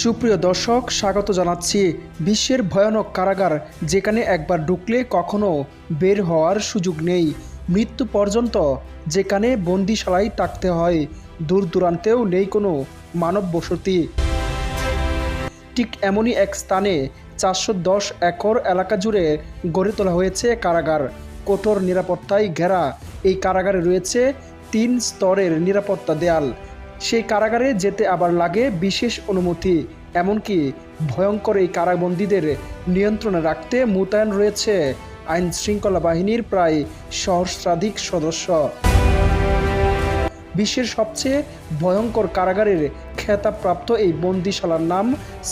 সুপ্রিয় দর্শক, স্বাগত জানাচ্ছি বিশ্বের ভয়ানক কারাগার, যেখানে একবার ঢুকলে কখনো বের হওয়ার সুযোগ নেই। মৃত্যু পর্যন্ত যেখানে বন্দিশালায় থাকতে হয়, দূর দূরান্তেও নেই কোনো মানব বসতি। ঠিক এমনই এক স্থানে চারশো দশ একর এলাকা জুড়ে গড়ে তোলা হয়েছে কারাগার। কঠোর নিরাপত্তায় ঘেরা এই কারাগারে রয়েছে তিন স্তরের নিরাপত্তা দেয়াল। সেই কারাগারে যেতে আবার লাগে বিশেষ অনুমতি। এমনকি ভয়ঙ্কর এই কারাবন্দীদের নিয়ন্ত্রণে রাখতে মোতায়েন রয়েছে আইন শৃঙ্খলা বাহিনীর প্রায় সহস্রাধিক সদস্য। বিশ্বের সবচেয়ে ভয়ঙ্কর কারাগারের খেতাবপ্রাপ্ত এই বন্দিশালার নাম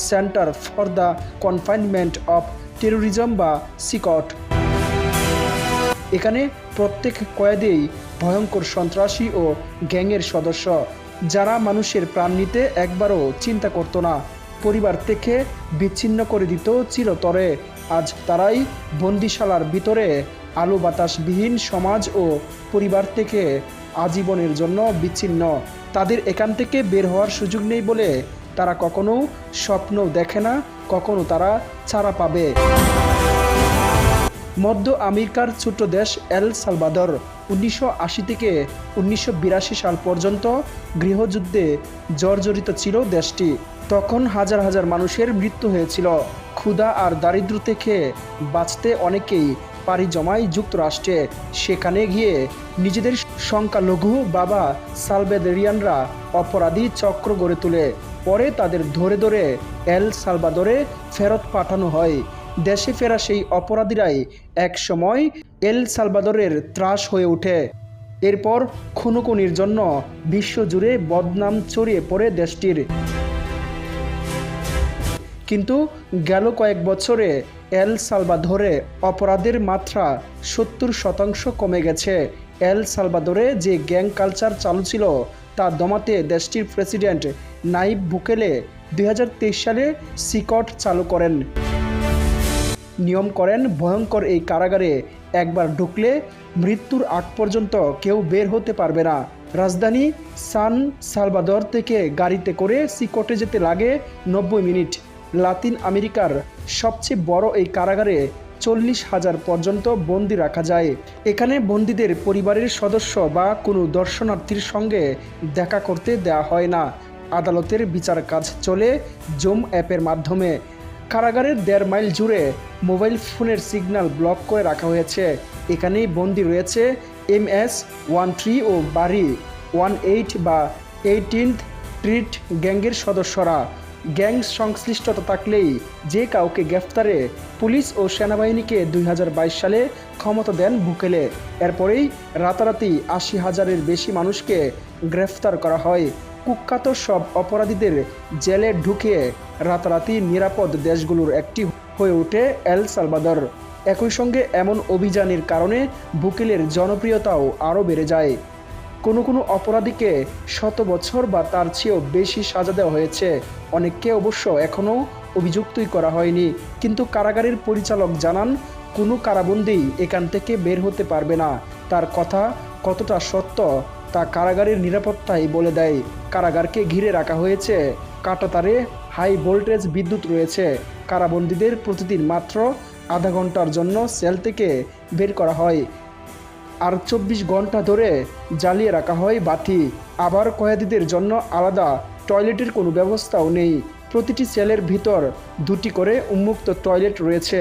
centre for the confinement of terrorism বা সিকট। এখানে প্রত্যেক কয়েদেই ভয়ঙ্কর সন্ত্রাসী ও গ্যাংয়ের সদস্য। যারা মানুষের প্রাণ নিতে একবারও চিন্তা করতো না। পরিবার থেকে বিচ্ছিন্ন করে দিত চিরতরে। আজ তারাই বন্দিশালার ভিতরে আলো বাতাসবিহীন সমাজ ও পরিবার থেকে আজীবনের জন্য বিচ্ছিন্ন। তাদের এখান থেকে বের হওয়ার সুযোগ নেই বলে তারা কখনো স্বপ্ন দেখে না, কখনো তারা ছাড়া পাবে। মধ্য আমেরিকার ছোট্ট দেশ এল সালভাদর উনিশশো আশি থেকে উনিশশো বিরাশি সাল পর্যন্ত গৃহযুদ্ধে জর্জরিত ছিল দেশটি। তখন হাজার হাজার মানুষের মৃত্যু হয়েছিল। ক্ষুধা আর দারিদ্র থেকে বাঁচতে অনেকেই পাড়ি জমায় যুক্তরাষ্ট্রে। সেখানে গিয়ে নিজেদের সংখ্যালঘু বাবা সালভেদেরিয়ানরা অপরাধী চক্র গড়ে তোলে। পরে তাদের ধরে ধরে এল সালভাদরে ফেরত পাঠানো হয়। দেশে ফেরা সেই অপরাধীরাই এক সময় এল সালভাদরের ত্রাস হয়ে ওঠে। এরপর খুনোখুনির জন্য বিশ্বজুড়ে বদনাম ছড়িয়ে পড়ে দেশটির। কিন্তু গেল কয়েক বছরে এল সালভাদরে অপরাধের মাত্রা সত্তর শতাংশ কমে গেছে। এল সালভাদরে যে গ্যাং কালচার চালু ছিল, তা দমাতে দেশটির প্রেসিডেন্ট নাইব বুকেলে দুই হাজার তেইশ সালে সিকট চালু করেন। নিয়ম করেন, ভয়ঙ্কর এই কারাগারে একবার ঢুকলে মৃত্যুর আগ পর্যন্ত কেউ বের হতে পারবে না। রাজধানী সান সালভাদর থেকে গাড়িতে করে সিকটে যেতে লাগে নব্বই মিনিট। লাতিন আমেরিকার সবচেয়ে বড় এই কারাগারে চল্লিশ হাজার পর্যন্ত বন্দি রাখা যায়। এখানে বন্দীদের পরিবারের সদস্য বা কোনো দর্শনার্থীর সঙ্গে দেখা করতে দেওয়া হয় না। আদালতের বিচার কাজ চলে জুম অ্যাপের মাধ্যমে। কারাগারের দেড় মাইল জুড়ে মোবাইল ফোনের সিগন্যাল ব্লক করে রাখা হয়েছে। এখানেই বন্দি রয়েছে এম এস ওয়ান থ্রি ও বাড়ি ওয়ান এইট বা এইটিনথ ট্রিট গ্যাংয়ের সদস্যরা। গ্যাং সংশ্লিষ্টতা থাকলেই যে কাউকে গ্রেফতারে পুলিশ ও সেনাবাহিনীকে দুই হাজার বাইশ সালে ক্ষমতা দেন বুকেলে এরপরেই রাতারাতি আশি হাজারের বেশি মানুষকে গ্রেফতার করা হয়। কুখ্যাত সব অপরাধীদের জেলে ঢুকিয়ে রাতারাতি নিরাপদ দেশগুলোর একটি হয়ে ওঠে এল সালভাদর একই সঙ্গে এমন অভিযানের কারণে বুকিলের জনপ্রিয়তাও আরও বেড়ে যায়। কোনো কোনো অপরাধীকে শত বছর বা তার চেয়েও বেশি সাজা দেওয়া হয়েছে। অনেককে অবশ্য এখনও অভিযুক্তই করা হয়নি। কিন্তু কারাগারের পরিচালক জানান, কোনো কারাবন্দি এখান থেকে বের হতে পারবে না। তার কথা কতটা সত্য তা কারাগারের নিরাপত্তাই বলে দেয়। কারাগারকে ঘিরে রাখা হয়েছে। কাটাতারে হাই ভোল্টেজ বিদ্যুৎ রয়েছে। কারাবন্দীদের প্রতিদিন মাত্র আধা ঘণ্টার জন্য সেল থেকে বের করা হয়। আর চব্বিশ ঘণ্টা ধরে জ্বালিয়ে রাখা হয় বাতি। আবার কয়েদিদের জন্য আলাদা টয়লেটের কোনো ব্যবস্থাও নেই। প্রতিটি সেলের ভিতর দুটি করে উন্মুক্ত টয়লেট রয়েছে।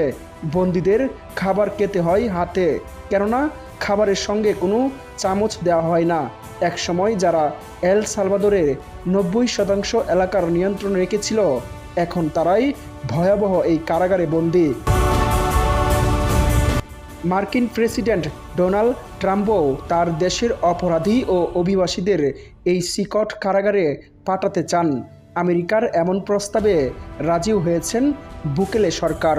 বন্দীদের খাবার খেতে হয় হাতে, কেননা খাবারের সঙ্গে কোনো চামচ দেওয়া হয় না। এক সময় যারা এল সালভাদরের নব্বই শতাংশ এলাকার নিয়ন্ত্রণ রেখেছিল, এখন তারাই ভয়াবহ এই কারাগারে বন্দী। মার্কিন প্রেসিডেন্ট ডোনাল্ড ট্রাম্পও তার দেশের অপরাধী ও অভিবাসীদের এই সিকট কারাগারে পাঠাতে চান। আমেরিকার এমন প্রস্তাবে রাজিও হয়েছেন বুকেলে সরকার।